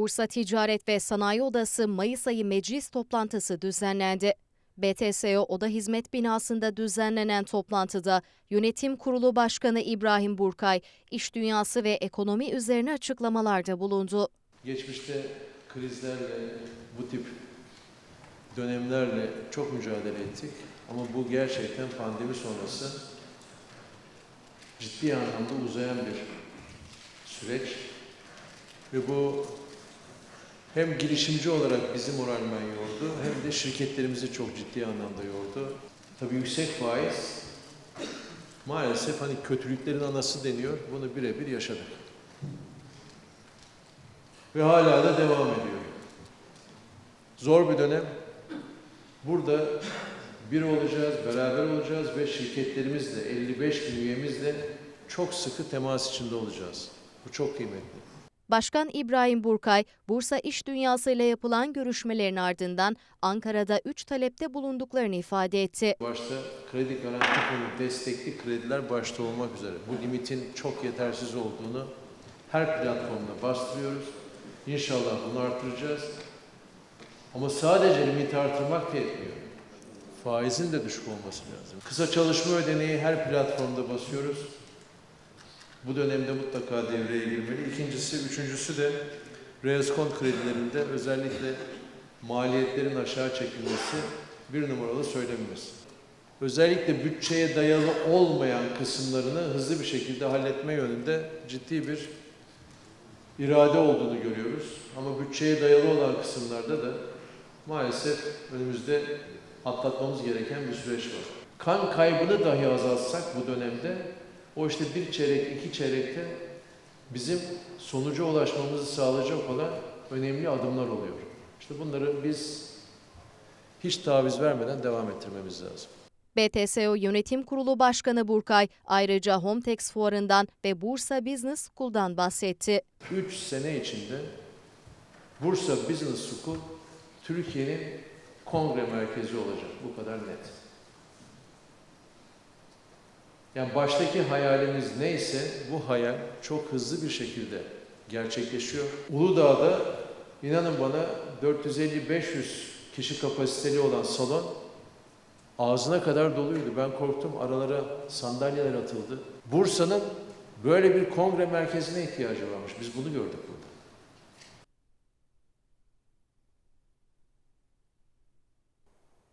Bursa Ticaret ve Sanayi Odası Mayıs ayı meclis toplantısı düzenlendi. BTSO Oda Hizmet Binası'nda düzenlenen toplantıda Yönetim Kurulu Başkanı İbrahim Burkay, iş dünyası ve ekonomi üzerine açıklamalarda bulundu. Geçmişte krizlerle, bu tip dönemlerle çok mücadele ettik. Ama bu gerçekten pandemi sonrası ciddi anlamda uzayan bir süreç. Ve bu hem girişimci olarak bizi moralmen yordu hem de şirketlerimizi çok ciddi anlamda yordu. Tabii yüksek faiz maalesef hani kötülüklerin anası deniyor. Bunu birebir yaşadık. Ve hala da devam ediyor. Zor bir dönem. Burada bir olacağız, beraber olacağız ve şirketlerimizle, 55 bin üyemizle çok sıkı temas içinde olacağız. Bu çok kıymetli. Başkan İbrahim Burkay, Bursa İş Dünyası ile yapılan görüşmelerin ardından Ankara'da 3 talepte bulunduklarını ifade etti. Başta kredi garanti fonu destekli krediler başta olmak üzere bu limitin çok yetersiz olduğunu her platformda bastırıyoruz. İnşallah bunu artıracağız. Ama sadece limiti artırmak yetmiyor. Faizin de düşük olması lazım. Kısa çalışma ödeneği her platformda basıyoruz. Bu dönemde mutlaka devreye girmeli. İkincisi, üçüncüsü de Reeskon kredilerinde özellikle maliyetlerin aşağı çekilmesi bir numaralı söylemimiz. Özellikle bütçeye dayalı olmayan kısımlarını hızlı bir şekilde halletme yönünde ciddi bir irade olduğunu görüyoruz. Ama bütçeye dayalı olan kısımlarda da maalesef önümüzde atlatmamız gereken bir süreç var. Kan kaybını dahi azaltsak bu dönemde o işte bir çeyrek, iki çeyrekte bizim sonuca ulaşmamızı sağlayacak olan önemli adımlar oluyor. İşte bunları biz hiç taviz vermeden devam ettirmemiz lazım. BTSO Yönetim Kurulu Başkanı Burkay ayrıca Hometex Fuarı'ndan ve Bursa Business School'dan bahsetti. 3 sene içinde Bursa Business School Türkiye'nin kongre merkezi olacak. Bu kadar net. Yani baştaki hayalimiz neyse bu hayal çok hızlı bir şekilde gerçekleşiyor. Uludağ'da inanın bana 450-500 kişi kapasiteli olan salon ağzına kadar doluydu. Ben korktum aralara sandalyeler atıldı. Bursa'nın böyle bir kongre merkezine ihtiyacı varmış. Biz bunu gördük burada.